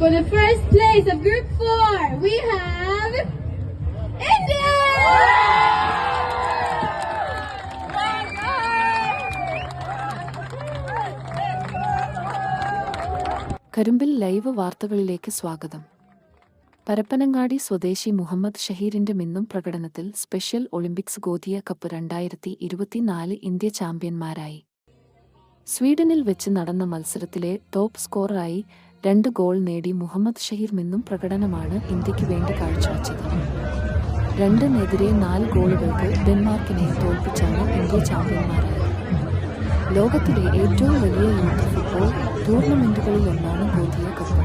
For the first place of Group 4, we have India! Karumbil live വാർത്തകളിലേക്ക് സ്വാഗതം പരപ്പനങ്ങാടി സ്വദേശി മുഹമ്മദ് ഷഹീറിന്റെ മിന്നും പ്രകടനത്തിൽ സ്പെഷ്യൽ ഒളിമ്പിക്സ് ഗോതിയ കപ്പ് രണ്ടായിരത്തി ഇരുപത്തിനാല് ഇന്ത്യ ചാമ്പ്യന്മാരായി സ്വീഡനിൽ വെച്ച് നടന്ന മത്സരത്തിലെ ടോപ്പ് സ്കോററായി രണ്ട് ഗോൾ നേടി മുഹമ്മദ് ഷഹീർ മിന്നും പ്രകടനമാണ് ഇന്ത്യയ്ക്ക് വേണ്ടി കാഴ്ചവെച്ചത്. രണ്ടിനെതിരെ നാല് ഗോളുകൾക്ക് ഡെൻമാർക്കിനെ തോൽപ്പിച്ചാണ് ഇന്ത്യ ചാമ്പ്യന്മാരായത്. ലോകത്തിലെ ഏറ്റവും വലിയ യൂത്ത് ഫുട്ബോൾ ടൂർണമെന്റുകളിലൊന്നാണ് ഗോധിയ കപ്പ്.